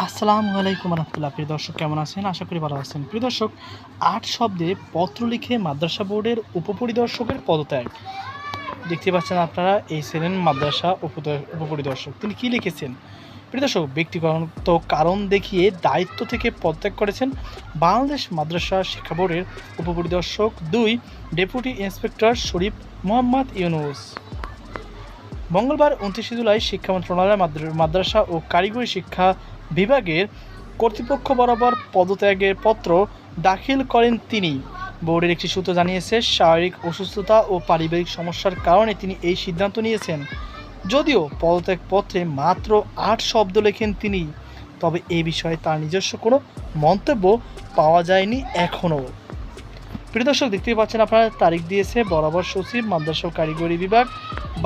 আসসালামু আলাইকুম রহমতুল্লাহ। প্রিয় দর্শক, কেমন আছেন? আশা করি ভালো আছেন। প্রিয় দর্শক, আট শব্দে পত্র লিখে মাদ্রাসা বোর্ডের উপপরিদর্শকের পদত্যাগ। দেখতে পাচ্ছেন আপনারা, এই ছিলেন মাদ্রাসা উপপরিদর্শক। তিনি কি লিখেছেন? প্রিয় দর্শক, ব্যক্তিগত কারণ দেখিয়ে দায়িত্ব থেকে পদত্যাগ করেছেন বাংলাদেশ মাদ্রাসা শিক্ষা বোর্ডের উপপরিদর্শক দুই ডেপুটি ইন্সপেক্টর শরীফ মোহাম্মদ ইউনুস। মঙ্গলবার উনত্রিশে জুলাই শিক্ষা মন্ত্রণালয় মাদ্রাসা ও কারিগরি শিক্ষা বিভাগের কর্তৃপক্ষ বরাবর পদত্যাগের পত্র দাখিল করেন তিনি। বোর্ডের একটি সূত্র জানিয়েছে, শারীরিক অসুস্থতা ও পারিবারিক সমস্যার কারণে তিনি এই সিদ্ধান্ত নিয়েছেন। যদিও পদত্যাগ পত্রে মাত্র আট শব্দ লেখেন তিনি, তবে এ বিষয়ে তার নিজস্ব কোনো মন্তব্য পাওয়া যায়নি এখনও। প্রিয় দর্শক, দেখতেই পাচ্ছেন আপনারা, তারিখ দিয়েছে বরাবর সচিব, মাদ্রাসা কারিগরি বিভাগ,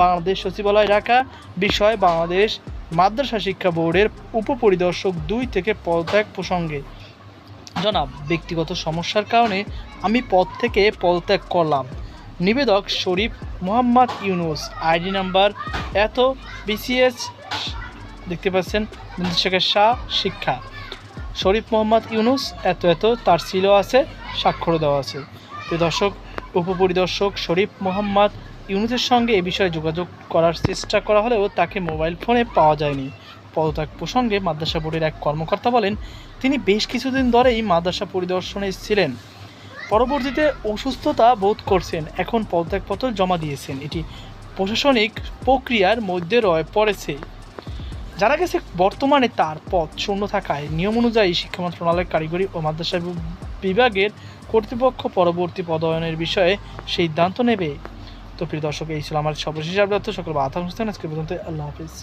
বাংলাদেশ সচিবালয়, ঢাকা, বিষয়, বাংলাদেশ মাদ্রাসা শিক্ষা বোর্ডের উপপরিদর্শক দুই থেকে পদত্যাগ প্রসঙ্গে। জনাব, ব্যক্তিগত সমস্যার কারণে আমি পদ থেকে পদত্যাগ করলাম। নিবেদক শরীফ মোহাম্মদ ইউনুস, আইডি নাম্বার এত বিসিএস, দেখতে পাচ্ছেন, নির্দেশকের শাহ শিক্ষা। শরীফ মোহাম্মদ ইউনুস, এত এত, তার সিলও আছে, স্বাক্ষরও দেওয়া আছে। দর্শক, উপপরিদর্শক শরীফ মোহাম্মদ ইউনুসের সঙ্গে এ বিষয়ে যোগাযোগ করার চেষ্টা করা হলেও তাকে মোবাইল ফোনে পাওয়া যায়নি। পদত্যাগ প্রসঙ্গে মাদ্রাসা বোর্ডের এক কর্মকর্তা বলেন, তিনি বেশ কিছুদিন ধরেই মাদ্রাসা পরিদর্শনে ছিলেন। পরবর্তীতে অসুস্থতা বোধ করছেন, এখন পদত্যাগপত্র জমা দিয়েছেন। এটি প্রশাসনিক প্রক্রিয়ার মধ্যে রয়ে পড়েছে। জানা গেছে, বর্তমানে তার পদ শূন্য থাকায় নিয়ম অনুযায়ী শিক্ষা মন্ত্রণালয় কারিগরি ও মাদ্রাসা বিভাগের কর্তৃপক্ষ পরবর্তী পদায়নের বিষয়ে সিদ্ধান্ত নেবে। তো প্রিয় দর্শক, এই ছিল আমার সর্বশেষ আপডেট সকল বাধা হোসেন আজকে পর্যন্ত আল্লাহ হাফিজ।